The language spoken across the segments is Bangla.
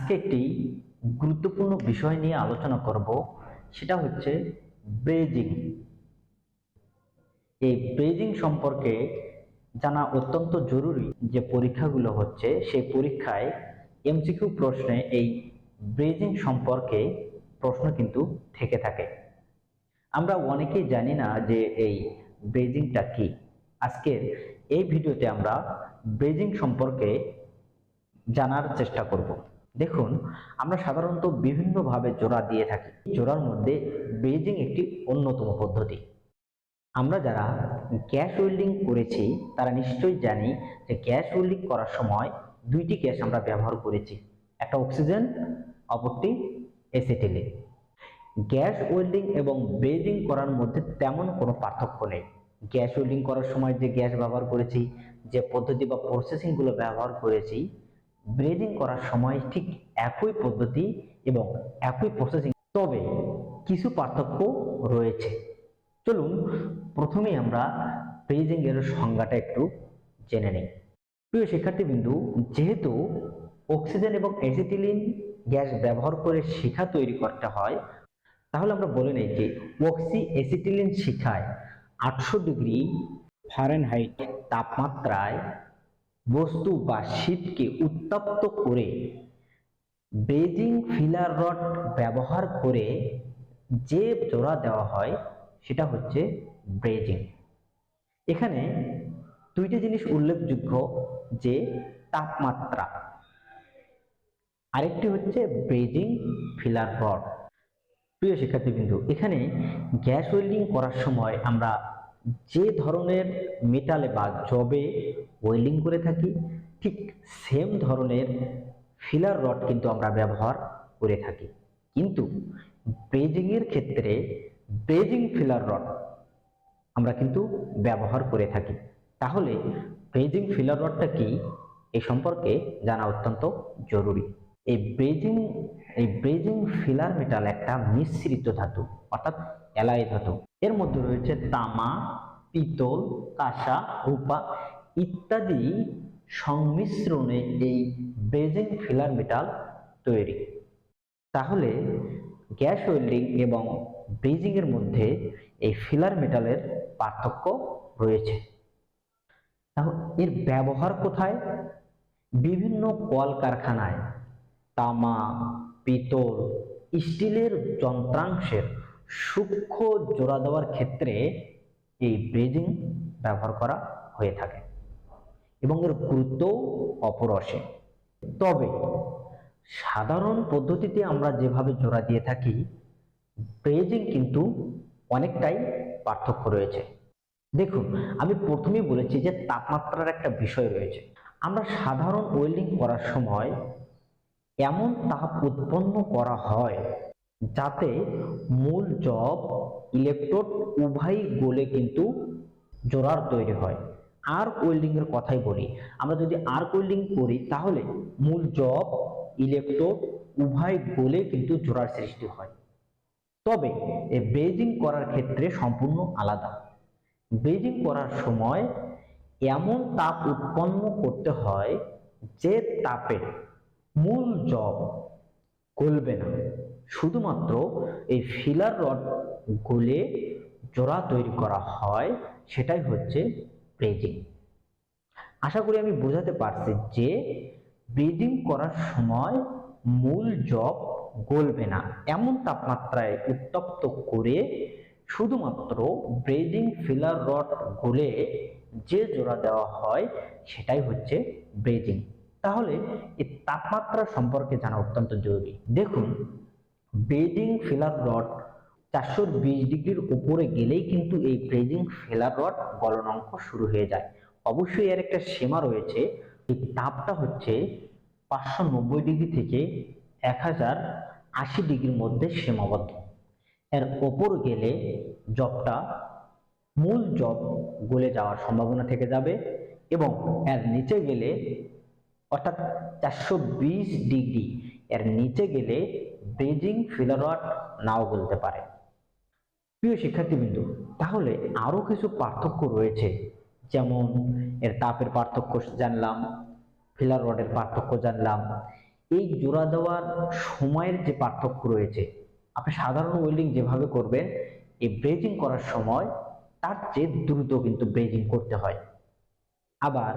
আজকে একটি গুরুত্বপূর্ণ বিষয় নিয়ে আলোচনা করব, সেটা হচ্ছে ব্রেজিং। এই ব্রেজিং সম্পর্কে জানা অত্যন্ত জরুরি যে পরীক্ষাগুলো হচ্ছে, সেই পরীক্ষায় এমসিকিউ প্রশ্নে এই ব্রেজিং সম্পর্কে প্রশ্ন কিন্তু থেকে থাকে। আমরা অনেকেই জানি না যে এই ব্রেজিংটা কি। আজকের এই ভিডিওতে আমরা ব্রেজিং সম্পর্কে জানার চেষ্টা করব। দেখুন, আমরা সাধারণত বিভিন্নভাবে জোড়া দিয়ে থাকি। জোড়ার মধ্যে ব্রেজিং একটি অন্যতম পদ্ধতি। আমরা যারা গ্যাস ওয়েল্ডিং করেছি, তারা নিশ্চয়ই জানি যে গ্যাস ওয়েল্ডিং করার সময় দুইটি গ্যাস আমরা ব্যবহার করেছি। একটা অক্সিজেন, অপরটি এসিটিলিন। গ্যাস ওয়েল্ডিং এবং ব্রেজিং করার মধ্যে তেমন কোনো পার্থক্য নেই। গ্যাস ওয়েল্ডিং করার সময় যে গ্যাস ব্যবহার করেছি, যে পদ্ধতি বা প্রসেসিংগুলো ব্যবহার করেছি ব্রেজিং করার সময় ঠিক একই পদ্ধতি এবং একই প্রসেসিং তবে কিছু পার্থক্য রয়েছে। চলুন প্রথমেই আমরা ব্রেজিং এর সংজ্ঞাটা একটু জেনে নিই। প্রিয় শিক্ষার্থীবৃন্দু, যেহেতু অক্সিজেন এবং অ্যাসিটিলিন গ্যাস ব্যবহার করে শিখা তৈরি করতে হয়, তাহলে আমরা বলে নেই যে অক্সি অ্যাসিটিলিন শিখায় আটশো ডিগ্রি ফারেনহাইট তাপমাত্রায় বস্তু বা শীতকে উত্তপ্ত করে বেজিং ফিলার রড ব্যবহার করে যে জোড়া দেওয়া হয়, সেটা হচ্ছে ব্রেজিং এখানে দুইটি জিনিস উল্লেখযোগ্য, যে তাপমাত্রা। আরেকটি হচ্ছে ব্রেজিং ফিলার রড। প্রিয় শিক্ষার্থীবৃন্দু, এখানে গ্যাস ওয়েল্ডিং করার সময় আমরা যে ধরনের মেটালে বা জবে ওয়েল্ডিং করে থাকি, ঠিক সেম ধরনের ফিলার রড কিন্তু আমরা ব্যবহার করে থাকি। কিন্তু ব্রেজিংয়ের ক্ষেত্রে ব্রেজিং ফিলার রড আমরা কিন্তু ব্যবহার করে থাকি। তাহলে ব্রেজিং ফিলার রডটা কি? এ সম্পর্কে জানা অত্যন্ত জরুরি। এই ব্রেজিং এই ব্রেজিং ফিলার মেটাল একটা মিশ্রিত ধাতু, অর্থাৎ অ্যালয় ধাতু এর মধ্যে রয়েছে তামা, পিতল, কাঁসা, রূপা ইত্যাদি সংমিশ্রণে এই ব্রেজিং ফিলার মেটাল তৈরি। তাহলে গ্যাস ওয়েল্ডিং এবং ব্রেজিং এর মধ্যে এই ফিলার মেটালের পার্থক্য রয়েছে। এর ব্যবহার কোথায়? বিভিন্ন কলকারখানায় তামা, পিতল, স্টিলের যন্ত্রাংশের সূক্ষ্ম জোড়া দেওয়ার ক্ষেত্রে এই ব্রেজিং ব্যবহার করা হয়ে থাকে এবং এর গুরুত্ব অপরসীম তবে সাধারণ পদ্ধতিতে আমরা যেভাবে জোড়া দিয়ে থাকি ব্রেজিং কিন্তু অনেকটাই পার্থক্য রয়েছে। দেখুন, আমি প্রথমেই বলেছি যে তাপমাত্রার একটা বিষয় রয়েছে। আমরা সাধারণ ওয়েল্ডিং করার সময় এমন তাপ উৎপন্ন করা হয় যাতে মূল জব ইলেকট্রোড উভয়ই গোলে কিন্তু জোড়ার তৈরি হয়। আর্ক ওয়েল্ডিং এর কথাই বলি। আমরা যদি আর্ক ওয়েল্ডিং করি, তাহলে মূল জব ইলেকট্রোড উভয় গোলে কিন্তু জোড়ার সৃষ্টি হয়। তবে এই ব্রেজিং করার ক্ষেত্রে সম্পূর্ণ আলাদা। ব্রেজিং করার সময় এমন তাপ উৎপন্ন করতে হয় যে তাপে মূল জব গলবে না। শুধুমাত্র এই ফিলার রড গলে জোড়া তৈরি করা হয়, সেটাই হচ্ছে ব্রেজিং আশা করি আমি বোঝাতে পারছি যে ব্রেজিং করার সময় মূল জব গলবে না। এমন তাপমাত্রায় উত্তপ্ত করে শুধুমাত্র ব্রেজিং ফিলার রড গলে যে জোড়া দেওয়া হয়, সেটাই হচ্ছে ব্রেজিং তাহলে এই তাপমাত্রা সম্পর্কে জানা অত্যন্ত জরুরি। দেখুন ব্রেজিং ফিলার রড চারশো বিশ ডিগ্রির উপরে গেলেই কিন্তু এই ব্রেজিং ফিলার রড গলনাঙ্ক শুরু হয়ে যায়। অবশ্যই এর একটা সীমা রয়েছে, এই তাপটা হচ্ছে পাঁচশো নব্বই ডিগ্রি থেকে এক হাজার আশি ডিগ্রির মধ্যে সীমাবদ্ধ। এর ওপর গেলে জবটা মূল জব গলে যাওয়ার সম্ভাবনা থেকে যাবে এবং এর নিচে গেলে অর্থাৎ চারশো বিশ ডিগ্রি এর নিচে গেলে ব্রেজিং ফিলারট নাও বলতে পারে। প্রিয় শিক্ষার্থীবৃন্দু, তাহলে আরও কিছু পার্থক্য রয়েছে। যেমন, এর তাপের পার্থক্য জানলাম ফিলার রডের পার্থক্য জানলাম। এই জোড়া দেওয়ার সময়ের যে পার্থক্য রয়েছে, আপনি সাধারণ ওয়েল্ডিং যেভাবে করবেন, এই ব্রেজিং করার সময় তার চেয়ে দ্রুত কিন্তু ব্রেজিং করতে হয়। আবার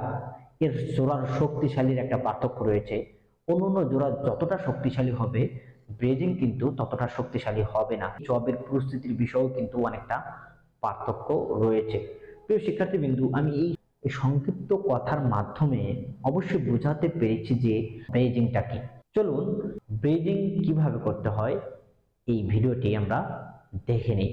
এর জোড়ার শক্তিশালীর একটা পার্থক্য রয়েছে। অন্যান্য জোড়া যতটা শক্তিশালী হবে ব্রেজিং কিন্তু ততটা শক্তিশালী হবে না। জবের পরিস্থিতির বিষয়েও কিন্তু অনেকটা পার্থক্য রয়েছে। প্রিয় শিক্ষার্থী বিন্দু আমি এই সংক্ষিপ্ত কথার মাধ্যমে অবশ্যই বোঝাতে পেরেছি যে ব্রেজিংটা কি। চলুন ব্রেজিং কীভাবে করতে হয়, এই ভিডিওটি আমরা দেখে নিই।